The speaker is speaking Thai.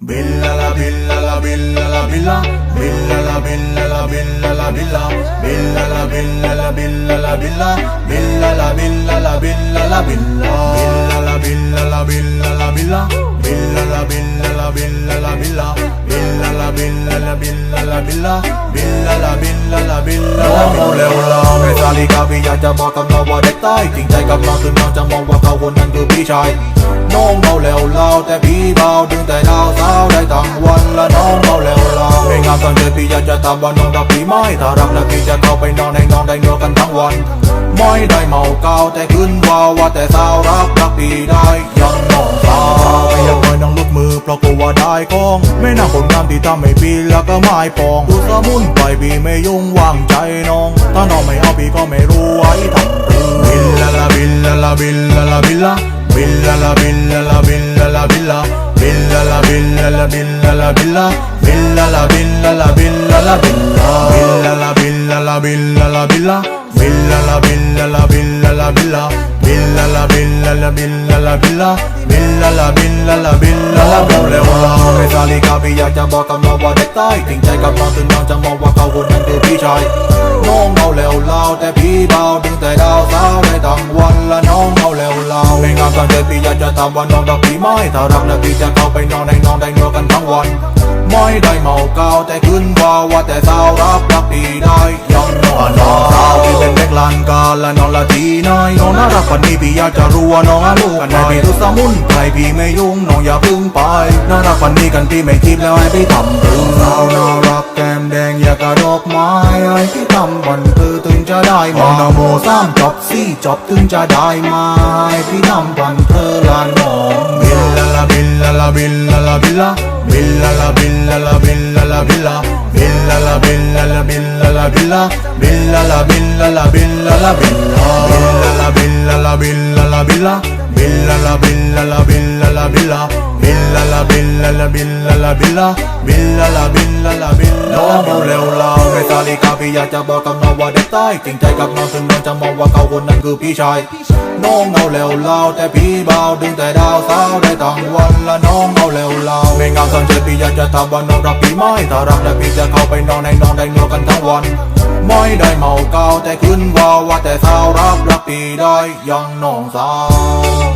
Billala billala billala billa Billala billala billala billa Billala billala billala billa Billala billala billala billa Billala billala billala billa Billala billala billala billa Billala billala billala billa Billala billala billala billa าไม่สาลิกาพี่อยากจะบอกกับน้องว่าเด็กใต้จริงใจกับน้องถึงน้องจะมองว่าเขาคนนั้นคือพี่ชายน้องเมาแล้วเล่าแต่พี่เบาดึงแต่ดาวสาวได้ทั้งวันและน้องเมาแล้วเล่าไม่งามตอนเจอพี่อยากจะตามว่าน้องรักพี่ไหมถ้ารักแล้วพี่จะเข้าไปนอนในน้องได้เนื้อกันทั้งวัน ไม่ได้เมาเกาแต่ขึ้นว่าว่าแต่สาวรักรักพี่ได้ยังน้องสาวไม่อยากปล่อยน้องลุกมือเพราะกลัวได้กองไม่น่าผลงานที่ทำให้พี่แล้วก็ไม่ปองดูสมุนไปพี่ไม่ยุ่งวางใจน้อง ถ้าน้องไม่เอาพี่ก็ไม่รู้ไว้ทำเรือบิลลาลาบิลลาลาบิลลาลาบิลลาบิลลาลาบิลลาลาบิลลาลาบิลลาบิลลาลาบิลลาลาบิลลาลาบิลลาบิลลาลาบิลลาลาบิลลาลาบิลลาบิลลาลาบิลลาลาบิลลาลาบิลลาบิลลาลาบิลลาลาบิลลาลาบิลลาบิลลาลาบิลลาลาบิลลาลาบิลลาบิลลาลาบิลลาลาบิลลาลาบอกเลยว่าไม่ซาลีกาพี่อยากจะบอกกับน้องว่าเด็กใต้จริงใจกับน้องถึงน้องจะมองว่าเขาคนนั้นคือพี่ชาย น้องเมาแล้วเล่าแต่พี่เบาดึงแต่ดาวสาวได้ทั้งวันละน้องเมาแล้วเล่าไม่งามตอนเจอพี่อยากจะถามว่าน้องรักพี่ไหมถ้ารักแล้วพี่จะเข้าไปนอนในน้องได้เนื้อกันทั้งวันไม่ได้เมาเกาแต่ขึ้นว่าว่าแต่สาวรักรักพี่ได้ยังนอน้องสาวพี่เป็นเด็กลานกาและน้องละทีน้อยน้องน่ารักปันนี้พี่อยากจะรู้ว่าน้องอาลูกกันไหนพี่ดูสมุนไพรพี่ไม่ยุ่งน้องอย่าพึ่งไปน่ารักปันนี้กันพี่ไม่คิดแล้วให้พี่ทำถึงสาวน่ารัก แดงอย่ากระดอกไม้ไอ้ที่ทำบ่อนคือตึงจะได้มาโนโมสามจบสี่จบตึงจะได้มาพี่นำบ่อนเธอลานหอมบิลลาลาบิลลาลาบิลลาลาบิลลาบิลลาลาบิลลาลาบิลลาลาบิลลาบิลลาลาบิลลาลาบิลลาลาบิลลาบิลลาลาบิลลาลาบิลลาลาบิลลาบิลลาลาบิลลาลาบิลลา la la billa la billa la billa Billa la billa la billa น้องเมาแล้วเราไม่สาลิกาพี่อยากจะบอกกับน้องว่าเด็กใต้จริงใจกับน้องถึงน้องจะมองว่าเขาคนนั้นคือพี่ชายน้องเมาแล้วเล่าแต่พี่เบาดึงแต่ดาวสาวได้ทั้งวันและน้องเมาแล้วเล่าไม่งามตอนเจอพี่อยากจะถามว่าน้องรักพี่ไหมถ้ารักแล้วพี่จะเข้าไปนอนในน้องได้เนื้อกันทั้งวันไม่ได้เมาเกาแต่ขึ้นว่าว่าแต่สาวรักรักพี่ได้ยังน้องสาว